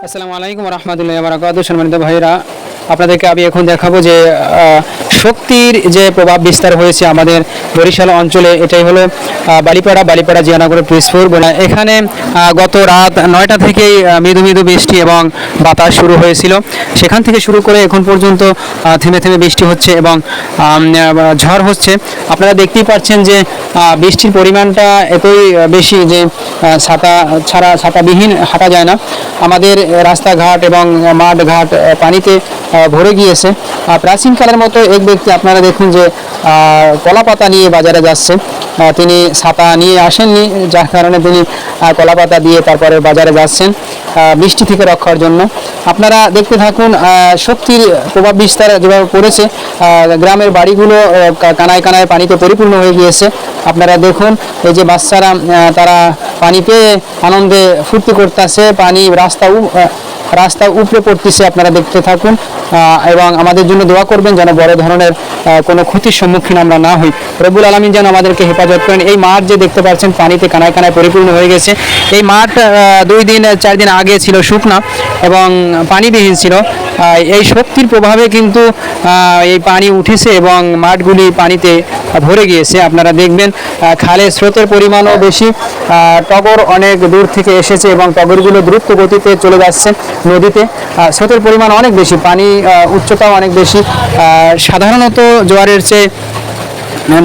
আসসালামু আলাইকুম রহমতুল্লাহ বারাকাত সম্মানিত ভাইরা আপনাদেরকে আমি এখন দেখাবো যে শক্তির যে প্রভাব বিস্তার হয়েছে আমাদের বরিশাল অঞ্চলে এটাই হলো বালিপাড়া বালিপাড়া জিয়ানগরের পিসপুর এখানে গত রাত নয়টা থেকেই মৃদু মৃদু বৃষ্টি এবং বাতাস শুরু হয়েছিল। সেখান থেকে শুরু করে এখন পর্যন্ত থেমে থেমে বৃষ্টি হচ্ছে এবং ঝড় হচ্ছে। আপনারা দেখতেই পাচ্ছেন যে বৃষ্টির পরিমাণটা এতই বেশি যে ছাতা ছাড়া ছাতাবিহীন হাঁটা যায় না। আমাদের রাস্তাঘাট এবং আহ, মাঠ ঘাট পানিতে ভরে গিয়েছে। প্রাচীনকালের মতো এক ব্যক্তি আপনারা দেখুন যে কলা পাতা নিয়ে বাজারে যাচ্ছে। তিনি ছাতা নিয়ে আসেননি, যার কারণে তিনি কলা পাতা দিয়ে তারপরে বাজারে যাচ্ছেন বৃষ্টি থেকে রক্ষার জন্য। আপনারা দেখতে থাকুন শক্তির প্রভাব বিস্তার যেভাবে পড়েছে গ্রামের বাড়িগুলো কানায় কানায় পানিতে পরিপূর্ণ হয়ে গিয়েছে। আপনারা দেখুন, এই যে বাচ্চারা তারা পানি পেয়ে আনন্দে ফুর্তি করতেছে, পানি রাস্তা উ- আহ, রাস্তা উপরে পড়তেছে আপনারা দেখতে থাকুন। এবং আমাদের জন্য দোয়া করবেন যেন বড় ধরনের কোনো ক্ষতির সম্মুখীন আমরা না হই। রবুল আলমিন যেন আমাদেরকে হেফাজত করেন। এই মাঠ যে দেখতে পাচ্ছেন পানিতে কানায় কানায় পরিপূর্ণ হয়ে গেছে। এই মাঠ দুই দিন চার দিন আগে ছিল শুকনা এবং পানিবিহীন ছিল। এই শক্তির প্রভাবে কিন্তু এই পানি উঠেছে এবং মাঠগুলি পানিতে ভরে গিয়েছে। আপনারা দেখবেন খালে স্রোতের পরিমাণও বেশি টগর অনেক দূর থেকে এসেছে এবং টগরগুলো দ্রুত গতিতে চলে যাচ্ছে নদীতে। স্রোতের পরিমাণ অনেক বেশি, পানি উচ্চতাও অনেক বেশি। সাধারণত জোয়ারের চেয়ে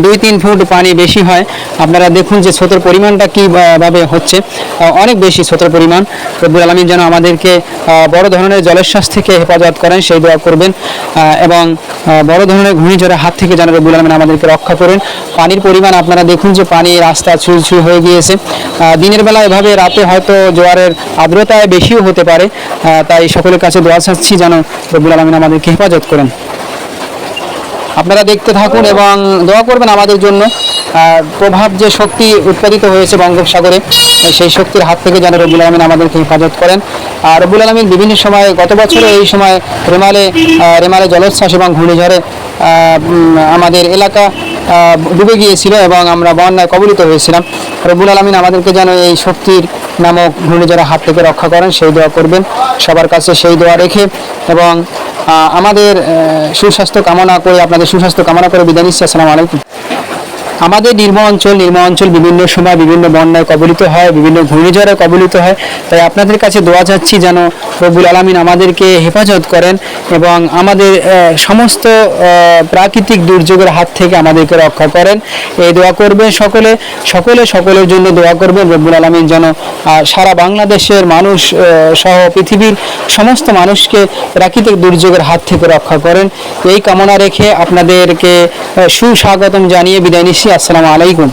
দুই তিন ফুট পানি বেশি হয়। আপনারা দেখুন যে স্রোতের পরিমাণটা কীভাবে হচ্ছে। অনেক বেশি স্রোতের পরিমাণ। রব্বুল আলমীর যেন আমাদেরকে বড় ধরনের জলোচ্ছ্বাস থেকে হেফাজত করেন, সেই দোয়া করবেন। এবং বড় ধরনের ঘূর্ণিঝড়ের হাত থেকে যেন রব্বুল আলমিন আমাদেরকে রক্ষা করেন। পানির পরিমাণ আপনারা দেখুন যে পানি রাস্তা ছুঁই ছুঁই হয়ে গিয়েছে। দিনের বেলা এভাবে, রাতে হয়তো জোয়ারের আর্দ্রতায় বেশিও হতে পারে। তাই সকলের কাছে দোয়া চাচ্ছি যেন রব্বুল আলমিন আমাদেরকে হেফাজত করেন। আপনারা দেখতে থাকুন এবং দোয়া করবেন আমাদের জন্য। প্রভাব যে শক্তি উৎপাদিত হয়েছে বঙ্গোপসাগরে, সেই শক্তির হাত থেকে যেন রবুল আলমিন আমাদেরকে হেফাজত করেন। আর রবুল আলমিন বিভিন্ন সময়, গত বছরে এই সময় রেমালে রেমালে জলোচ্ছ্বাস এবং ঘূর্ণিঝড়ে আমাদের এলাকা ডুবে গিয়েছিল এবং আমরা বন্যায় কবলিত হয়েছিলাম। রবুল আলমিন আমাদেরকে যেন এই শক্তির নামক ঘূর্ণিঝড়ের হাত থেকে রক্ষা করেন, সেই দোয়া করবেন। সবার কাছে সেই দোয়া রেখে এবং আমাদের সুস্বাস্থ্য কামনা করে, আপনাদের সুস্বাস্থ্য কামনা করে বিদায় নিচ্ছি। আসসালামু আলাইকুম। আমাদের নির্ম অঞ্চল নির্ম অঞ্চল বিভিন্ন সময় বিভিন্ন বন্যায় কবলিত হয়, বিভিন্ন ঘূর্ণিঝড়ে কবলিত হয়। তাই আপনাদের কাছে দোয়া চাচ্ছি যেন রবুল আলমিন আমাদেরকে হেফাজত করেন এবং আমাদের সমস্ত প্রাকৃতিক দুর্যোগের হাত থেকে আমাদেরকে রক্ষা করেন। এই দোয়া করবেন সকলে সকলে সকলের জন্য দোয়া করবেন। রবুল আলমিন যেন সারা বাংলাদেশের মানুষ সহ পৃথিবীর সমস্ত মানুষকে প্রাকৃতিক দুর্যোগের হাত থেকে রক্ষা করেন। এই কামনা রেখে আপনাদেরকে সুস্বাগতম জানিয়ে বিদায় নিচ্ছি। আসসালামু আলাইকুম।